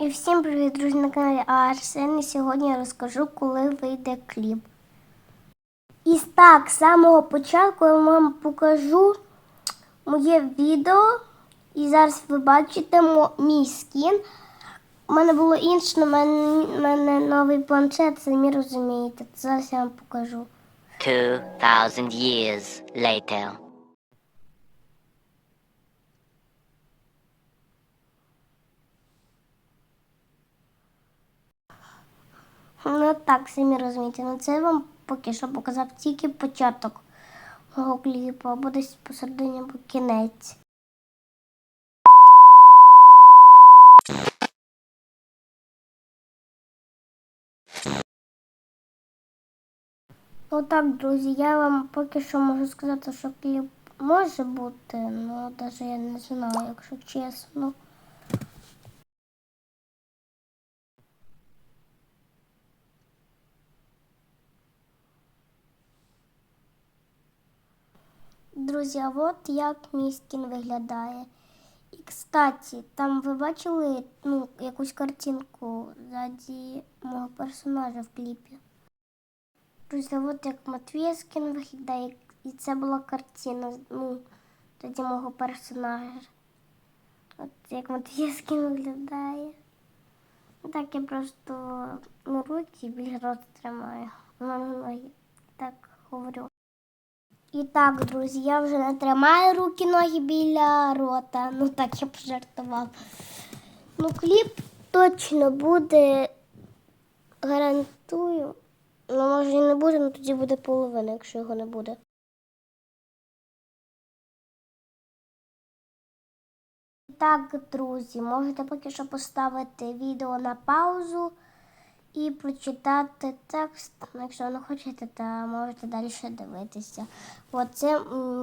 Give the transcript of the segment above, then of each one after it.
І всім привіт, друзі, на каналі Арсен. І сьогодні я розкажу, коли вийде кліп. І так, з самого початку я вам покажу моє відео. І зараз ви бачите мій скін. У мене було інше, у мене, новий планшет, самі розумієте. Зараз я вам покажу. 2,000 years later. Ну так, самі розумієте. Ну це я вам поки що показав тільки початок мого кліпу, або десь посередині, або кінець. Отак, друзі, я вам поки що можу сказати, що кліп може бути, але навіть я не знаю, якщо чесно. Друзі, а от як мій скін виглядає. І, кстати, там ви бачили ну, якусь картинку ззаді мого персонажа в кліпі. Друзі, от як Матвія скін виглядає, і це була картина, ну, тоді мого персонажа. От як Матвія скін виглядає. Ну, Так я просто ну, руки біля рота тримаю. Ну, ноги. Так говорю. І так, друзі, я вже не тримаю руки, ноги біля рота. Ну так я пожартував. Ну, кліп точно буде, гарантую. Ну, може і не буде, але тоді буде половина, якщо його не буде. Так, друзі, можете поки що поставити відео на паузу і прочитати текст. Ну, Якщо не хочете, то можете далі дивитися. Оце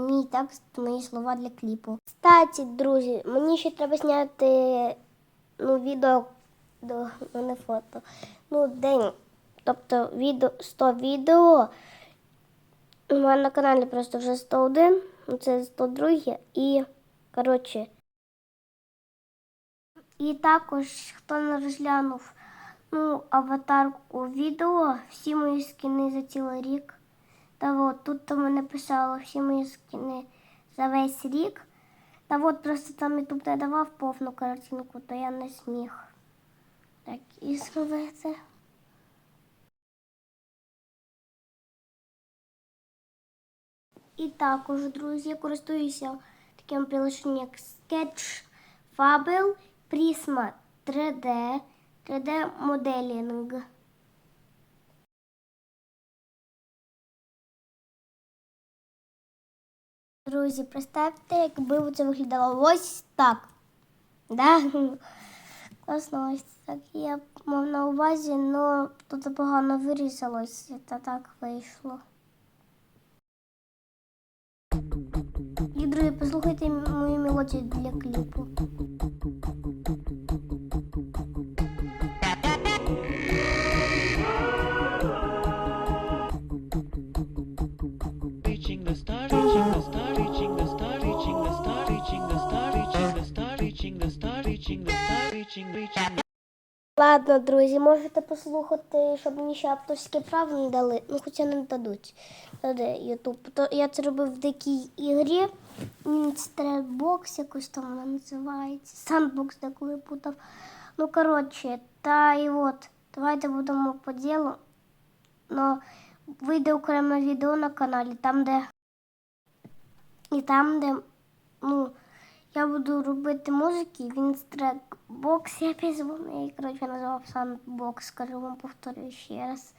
мій текст, мої слова для кліпу. Кстати, друзі, мені ще треба зняти ну, відео до ну, не фото. Ну, день. Тобто відео 100 відео. У мене на каналі просто вже 101, ну, це 102 і коротше. І також, хто не розглянув ну, аватарку відео, всі мої скини за цілий рік. Та от тут то мене всі мої скини за весь рік. Та от просто там YouTube не давав повну картинку, то я не зміг. Так, і зробити. І також, друзі, я користуюся таким приложенням, як Sketch Fable, Prisma 3D, 3D моделінг. Друзі, представте, якби це виглядало ось так. Да? Класно ось так. Я мав на увазі, але тут погано вирізалось, та так вийшло. І, друзі, послухайте мою мелодію для кліпу. Reaching the star, reaching the star, reaching the star, reaching the star, reaching the star, reaching the star, reaching the star, reaching the star, reaching, reaching. Ладно, друзі, можете послухати, щоб мені ще авторське право не дали. Ну, хоча не дадуть. Ютуб. То я це робив в дикій ігрі. Мінстребокс, якось там вона називається. Сандбокс, де коли путав. Ну, коротше, та і от. Давайте будемо по ділу. Ну, вийде окреме відео на каналі, там, де. І там, де. Ну, я буду робити музики, він трек бокс, я пізвоню, і коротше назвав сандбокс, скажу вам повторюю ще раз.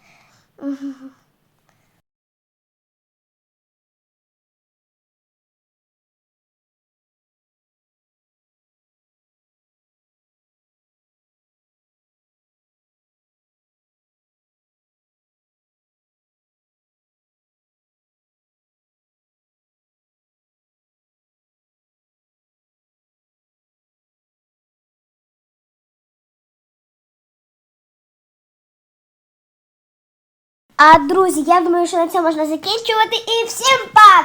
А друзі, я думаю, що на цьому можна закінчувати. І всім пока,